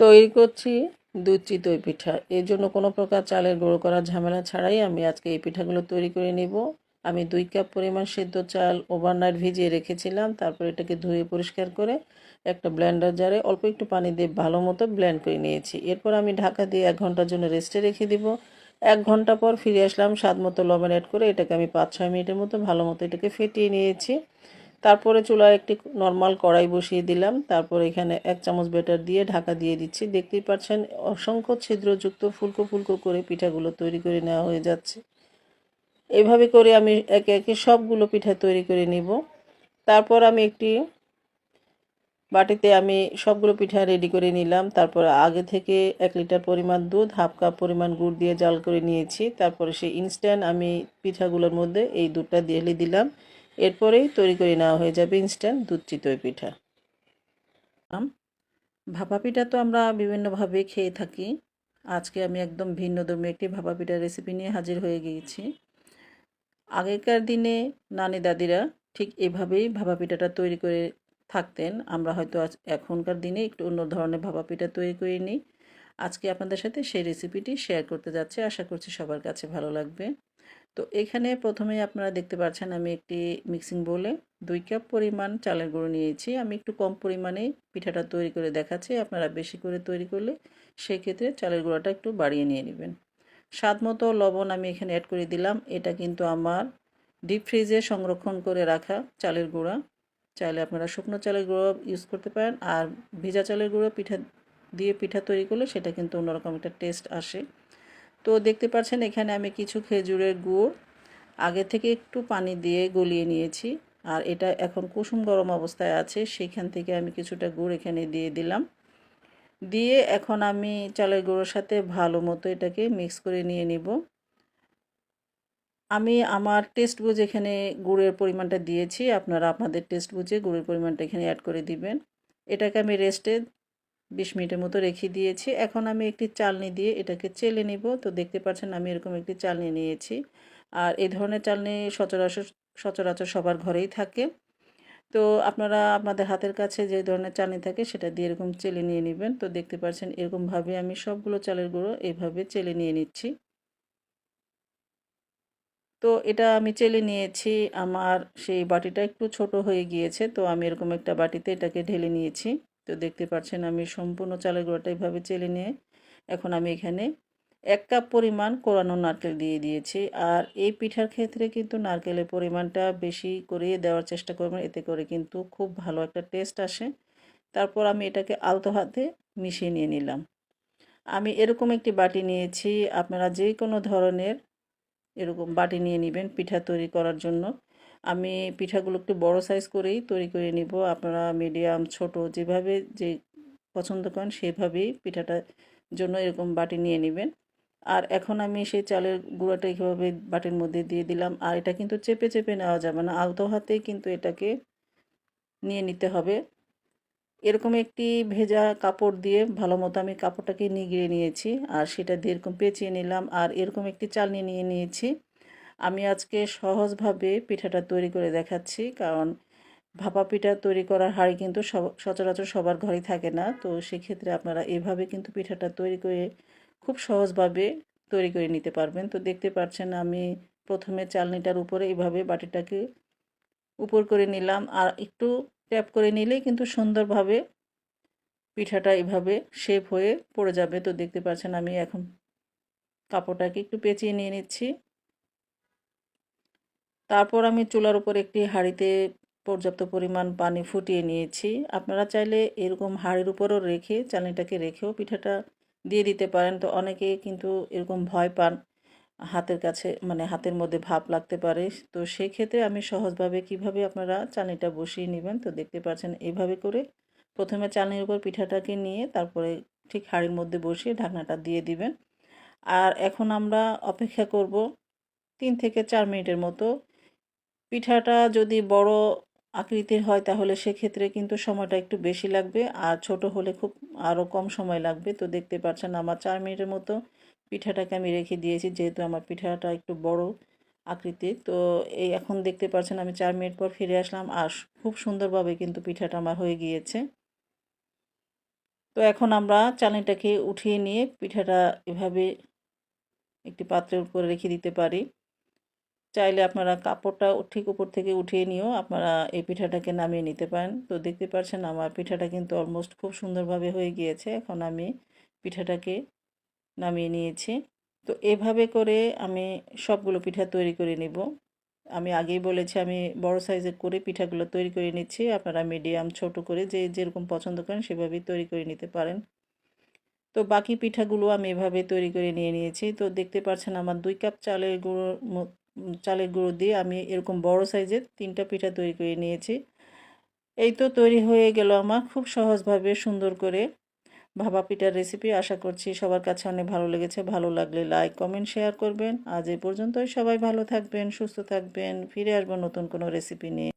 তৈরি করছি দুধ চিতই পিঠা। এর জন্য কোনো প্রকার চালের গুঁড়ো করার ঝামেলা ছাড়াই আমি আজকে এই পিঠাগুলো তৈরি করে নিব। আমি দুই কাপ পরিমাণ সেদ্ধ চাল ওভারনাইট ভিজিয়ে রেখেছিলাম, তারপর এটাকে ধুয়ে পরিষ্কার করে একটা ব্লেন্ডার জারে অল্প একটু পানি দিয়ে ভালো মতো ব্লেন্ড করে নিয়েছি। এরপর আমি ঢাকা দিয়ে এক ঘণ্টার জন্য রেস্টে রেখে দিব। এক ঘণ্টা পর ফিরে আসলাম, স্বাদ মতো লবণ অ্যাড করে এটাকে আমি পাঁচ ছয় মিনিটের মতো ভালো মতো এটাকে ফেটিয়ে নিয়েছি। তারপরে চুলায় একটি নর্মাল কড়াই বসিয়ে দিলাম। তারপর এখানে এক চামচ বেটার দিয়ে ঢাকা দিয়ে দিচ্ছি। দেখতেই পাচ্ছেন, অসংখ্য ছিদ্রযুক্ত ফুলকো ফুলকো করে পিঠাগুলো তৈরি করে নেওয়া হয়ে যাচ্ছে। এভাবে করে আমি একে একে সবগুলো পিঠা তৈরি করে নিব। তারপর আমি একটি বাটিতে আমি সবগুলো পিঠা রেডি করে নিলাম। তারপর আগে থেকে এক লিটার পরিমাণ দুধ, হাফ কাপ পরিমাণ গুড় দিয়ে জাল করে নিয়েছি। তারপরে সেই ইনস্ট্যান্ট আমি পিঠাগুলোর মধ্যে এই দুধটা দিয়ে দিলাম। এরপরেই তৈরি করে নেওয়া হয়ে যাবে ইনস্ট্যান্ট দুধ চিতই পিঠা। ভাপা পিঠা তো আমরা বিভিন্নভাবে খেয়ে থাকি। আজকে আমি একদম ভিন্ন ধর্মী একটি ভাপা পিঠার রেসিপি নিয়ে হাজির হয়ে গিয়েছি। আগেকার দিনে নানি দাদিরা ঠিক এভাবেই ভাপা পিঠাটা তৈরি করে থাকতেন। আমরা হয়তো আজ এখনকার দিনে একটু অন্য ধরনের ভাপা পিঠা তৈরি করে নিই আজকে আপনাদের সাথে সেই রেসিপিটি শেয়ার করতে যাচ্ছি। আশা করছি সবার কাছে ভালো লাগবে। তো এখানে প্রথমে আপনারা দেখতে পাচ্ছেন আমি একটি মিক্সিং বলে দুই কাপ পরিমাণ চালের গুঁড়ো নিয়েছি। আমি একটু কম পরিমাণে পিঠাটা তৈরি করে দেখাচ্ছি। আপনারা বেশি করে তৈরি করলে সেক্ষেত্রে চালের গুঁড়োটা একটু বাড়িয়ে নিয়ে নেবেন। স্বাদ মতো লবণ আমি এখানে অ্যাড করে দিলাম। এটা কিন্তু আমার ডিপ ফ্রিজে সংরক্ষণ করে রাখা চালের গুঁড়া। চাইলে আপনারা শুকনো চালের গুঁড়ো ইউজ করতে পারেন। আর ভিজা চালের গুঁড়ো পিঠা দিয়ে পিঠা তৈরি করলে সেটা কিন্তু অন্যরকম একটা টেস্ট আসে। তো দেখতে পাচ্ছেন এখানে আমি কিছু খেজুরের গুড়, আগে থেকে একটু পানি দিয়ে গলিয়ে নিয়েছি, আর এটা এখন কুসুম গরম অবস্থায় আছে সেইখান থেকে আমি কিছুটা গুড় এখানে দিয়ে দিলাম। দিয়ে এখন আমি চালের গুঁড়োর সাথে ভালো মতো এটাকে মিক্স করে নিয়ে নিব। আমি আমার টেস্ট বুঝে এখানে গুড়ের পরিমাণটা দিয়েছি, আপনারা আপনাদের টেস্ট বুঝে গুড়ের পরিমাণটা এখানে অ্যাড করে দিবেন। এটাকে আমি রেস্টে বিশ মিনিটের মতো রেখে দিয়েছি। এখন আমি একটি চালনি দিয়ে এটাকে চেলে নিব। তো দেখতে পাচ্ছেন আমি এরকম একটি চালনি নিয়েছি। আর এই ধরনের চালনি সচরাচর সচরাচর সবার ঘরেই থাকে। তো আপনারা আপনাদের হাতের কাছে যে ধরনের চালনি থাকে সেটা দিয়ে এরকম চেলে নিয়ে নেবেন। তো দেখতে পাচ্ছেন এরকমভাবে আমি সবগুলো চালের গুঁড়ো এইভাবে চেলে নিয়ে নিচ্ছি। তো এটা আমি চেলে নিয়েছি। আমার সেই বাটিটা একটু ছোট হয়ে গিয়েছে। তো আমি এরকম একটা বাটিতে এটাকে ঢেলে নিয়েছি। তো দেখতে পাচ্ছেন আমি সম্পূর্ণ চালের গুঁড়োটা এইভাবে চেলে নিয়ে এখন আমি এখানে এক কাপ পরিমাণ কোরানো নারকেল দিয়ে দিয়েছি। আর এই পিঠার ক্ষেত্রে কিন্তু নারকেলের পরিমাণটা বেশি করে দেওয়ার চেষ্টা করবেন। এতে করে কিন্তু খুব ভালো একটা টেস্ট আসে। তারপর আমি এটাকে আলতো হাতে মিশিয়ে নিয়ে নিলাম। আমি এরকম একটি বাটি নিয়েছি। আপনারা যে কোনো ধরনের এরকম বাটি নিয়ে নেবেন পিঠা তৈরি করার জন্য। আমি পিঠাগুলো একটু বড় সাইজ করেই তৈরি করে নিব। আপনারা মিডিয়াম ছোট, যেভাবে যে পছন্দ করেন সেভাবেই পিঠাটার জন্য এরকম বাটি নিয়ে নেবেন। আর এখন আমি সেই চালের গুঁড়োটা এইভাবে বাটির মধ্যে দিয়ে দিলাম। আর এটা কিন্তু চেপে চেপে নেওয়া যাবে না, আলতো হাতে কিন্তু এটাকে নিয়ে নিতে হবে। এরকম একটি ভেজা কাপড় দিয়ে ভালো মতো আমি কাপড়টাকে নিগড়ে নিয়েছি। আর সেটা দিয়ে এরকম পেঁচিয়ে নিলাম। আর এরকম একটি চালনি নিয়ে নিয়েছি। আমি আজকে সহজভাবে পিঠাটা তৈরি করে দেখাচ্ছি, কারণ ভাপা পিঠা তৈরি করার হাঁড়ি কিন্তু সচরাচর সবার ঘরেই থাকে না। তো সেক্ষেত্রে আপনারা এভাবে কিন্তু পিঠাটা তৈরি করে খুব সহজভাবে তৈরি করে নিতে পারবেন। তো দেখতে পাচ্ছেন আমি প্রথমে চালনিটার উপরে এভাবে বাটিটাকে উপর করে নিলাম। আর একটু ট্যাপ করে নিলেই কিন্তু সুন্দরভাবে পিঠাটা এভাবে শেপ হয়ে পড়ে যাবে। তো দেখতে পাচ্ছেন আমি এখন কাপড়টাকে একটু পেঁচিয়ে নিয়ে নিচ্ছি। তারপর আমি চুলার উপর একটি হাঁড়িতে পর্যাপ্ত পরিমাণ পানি ফুটিয়ে নিয়েছি। আপনারা চাইলে এরকম হাঁড়ির উপরও রেখে চালনিটাকে রেখেও পিঠাটা দিয়ে দিতে পারেন। তো অনেকে কিন্তু এরকম ভয় পান, হাতের কাছে মানে হাতের মধ্যে ভাপ লাগতে পারে। তো সেক্ষেত্রে আমি সহজভাবে কীভাবে আপনারা চালনিটা বসিয়ে নেবেন, তো দেখতে পাচ্ছেন এভাবে করে প্রথমে চালনির উপর পিঠাটাকে নিয়ে তারপরে ঠিক হাঁড়ির মধ্যে বসিয়ে ঢাকনাটা দিয়ে দিবেন। আর এখন আমরা অপেক্ষা করব তিন থেকে চার মিনিটের মতো। পিঠাটা যদি বড় আকৃতির হয় তাহলে সেক্ষেত্রে কিন্তু সময়টা একটু বেশি লাগবে। আর ছোট হলে খুব আরও কম সময় লাগবে। তো দেখতে পাচ্ছেন আমার চার মিনিটের মতো পিঠাটাকে আমি রেখে দিয়েছি, যেহেতু আমার পিঠাটা একটু বড় আকৃতির। তো এই এখন দেখতে পাচ্ছেন আমি চার মিনিট পর ফিরে আসলাম আর খুব সুন্দরভাবে কিন্তু পিঠাটা আমার হয়ে গিয়েছে। তো এখন আমরা চালনিটাকে উঠিয়ে নিয়ে পিঠাটা এভাবে একটি পাত্রের উপরে রেখে দিতে পারি। চাইলে আপনারা কাপড়টা ঠিক উপর থেকে উঠিয়ে নিয়েও আপনারা এই পিঠাটাকে নামিয়ে নিতে পারেন। তো দেখতে পাচ্ছেন আমার পিঠাটা কিন্তু অলমোস্ট খুব সুন্দরভাবে হয়ে গিয়েছে। এখন আমি পিঠাটাকে নামিয়ে নিয়েছি। তো এভাবে করে আমি সবগুলো পিঠা তৈরি করে নিব। আমি আগেই বলেছি, আমি বড় সাইজের করে পিঠাগুলো তৈরি করে নিচ্ছি। আপনারা মিডিয়াম ছোট করে যে যেরকম পছন্দ করেন সেভাবেই তৈরি করে নিতে পারেন। তো বাকি পিঠাগুলো আমি এভাবে তৈরি করে নিয়ে নিয়েছি। তো দেখতে পাচ্ছেন আমার দুই কাপ চালের গুঁড়ো চালের গুঁড়ো দিয়ে আমি এরকম বড় সাইজের তিনটা পিঠা তৈরি করে নিয়েছি। এই তো তৈরি হয়ে গেল আমার খুব সহজভাবে সুন্দর করে ভাবা পিঠার রেসিপি আশা করছি সবার কাছে অনেক ভালো লেগেছে। ভালো লাগলে লাইক কমেন্ট শেয়ার করবেন। আজ এই পর্যন্তই সবাই ভালো থাকবেন, সুস্থ থাকবেন। ফিরে আসব নতুন কোনো রেসিপি নিয়ে।